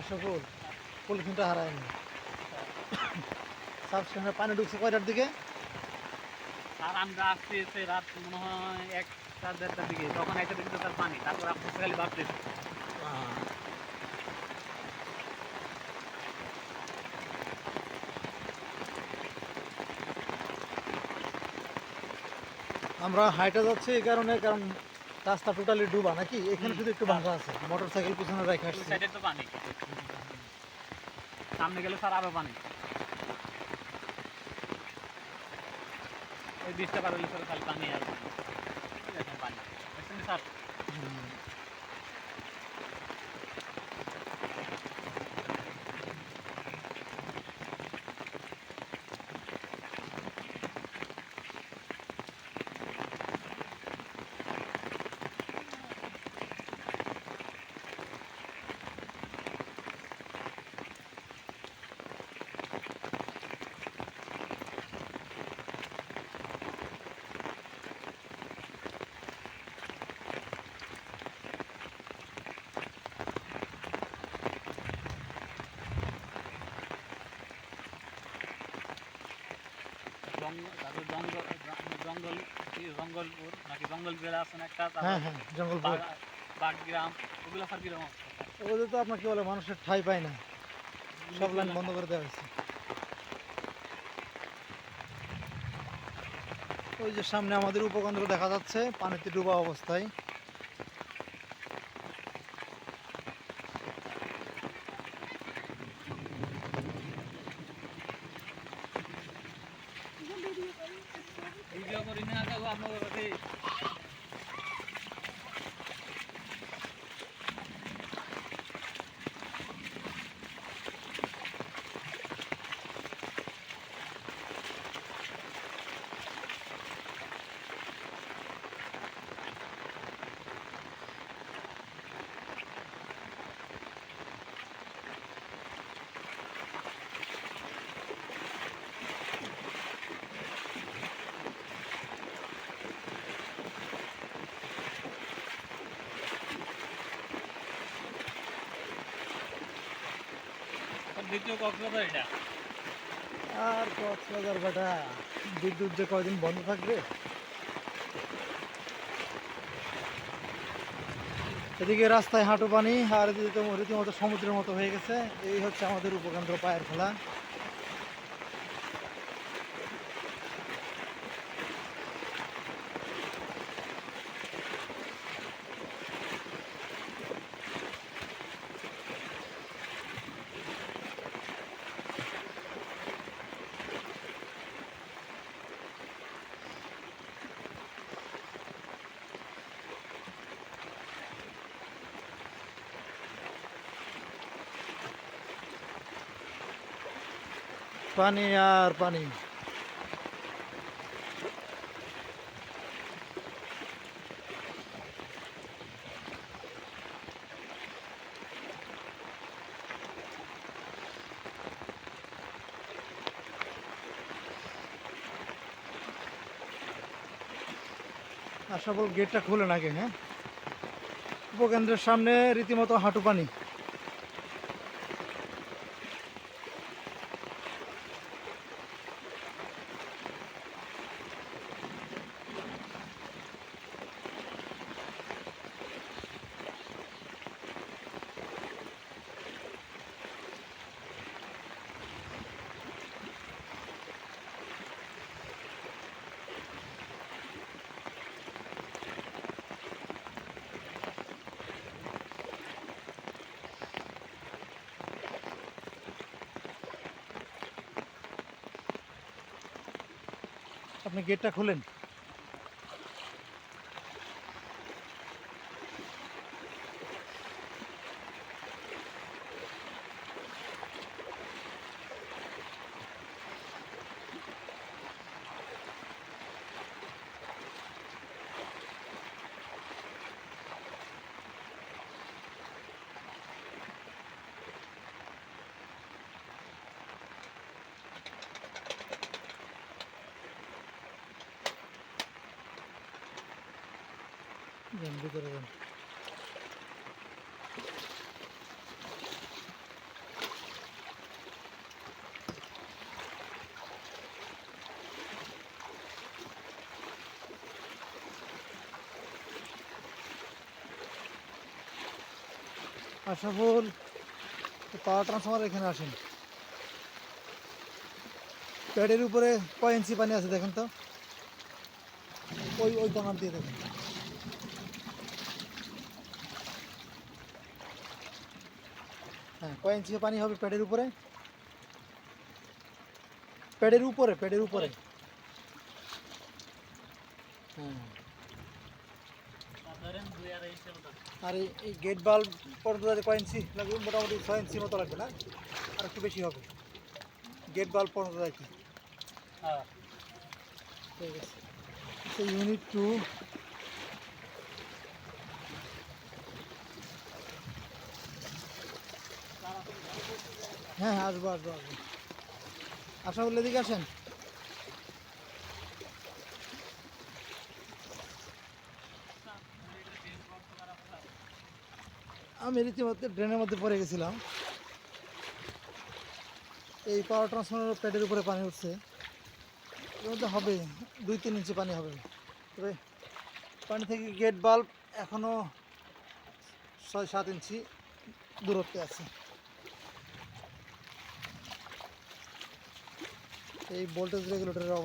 কাশফুল পলিথিনটা হারায়নি সাবস্টেশনে পানি ঢুকছে কয়টার দিকে? আর আমরা আসতে এসে রাত মনে হয় একটা দেড়টার দিকে তখন একটা দিকে তার পানি তারপর আপনি খালি ভাবতেছি। আমরা হাইটে যাচ্ছি এই কারণে কারণ রাস্তা টোটালি ডুবা নাকি? এখানে শুধু একটু ভাঙা আছে। মোটর সাইকেল পিছনে রেখে আসছে। সাইডে তো পানি। সামনে গেলে স্যার আরও পানি। ওই বৃষ্টি পার হলে স্যার খালি পানি আর পানি। স্যার হুম। জঙ্গল তারপর জঙ্গল জঙ্গল কি জঙ্গলপুর নাকি জঙ্গল জেলা আছে না একটা হ্যাঁ হ্যাঁ জঙ্গলপুর। বাগগ্রাম ওগুলো স্যার কীরকম ওদের তো আপনার কি বলে মানুষের ঠাই পায় না। সব লাইন বন্ধ করে দেওয়া হয়েছে। ওই যে সামনে আমাদের উপকেন্দ্র দেখা যাচ্ছে পানিতে ডুবা অবস্থায় ভিডিও করি না কাকু আপনার কাছে দ্বিতীয় কক্সবাজার এটা। আর কক্সবাজার বেটা, বিদ্যুৎ যে কয়দিন বন্ধ থাকবে? এদিকে রাস্তায় হাঁটু পানি, আর এদিকে মতো সমুদ্রের মতো হয়ে গেছে। এই হচ্ছে আমাদের উপকেন্দ্র পায়ের খেলা। পানি আর পানি। আর সকল গেটটা খুলে নাকি হ্যাঁ? উপকেন্দ্রের সামনে রীতিমতো হাঁটু পানি। আপনি গেটটা খুলেন। যান ভিতরে যান আশাফুল পাওয়ার ট্রান্সফার এখানে আসেন। প্যাডের উপরে কয় ইঞ্চি পানি আছে দেখেন তো? ওই ওই দোকান দিয়ে দেখেন। হ্যাঁ কয় ইঞ্চি পানি হবে প্যাডের উপরে? প্যাডের উপরে প্যাডের উপরে। হ্যাঁ। আর এই- গেট বাল্ব পর্যন্ত কয় ইঞ্চি লাগবে? মোটামুটি ছয় ইঞ্চি মতো লাগবে না? আর একটু বেশি হবে। গেট বাল্ব পর্যন্ত আর কি? হ্যাঁ। ঠিক আছে। ইউনিট টু হ্যাঁ হ্যাঁ আসব আসব আসব। আশা করলে দিকে আসেন। আমি রীতিমধ্যে ড্রেনের মধ্যে পড়ে গেছিলাম। এই পাওয়ার ট্রান্সফর্মার প্যাডের উপরে পানি উঠছে। এর মধ্যে হবে, দুই তিন ইঞ্চি পানি হবে। তবে পানি থেকে গেট বাল্ব এখনও ছয় সাত ইঞ্চি দূরত্বে আছে। এই ভোল্টেজ রেগুলেটরের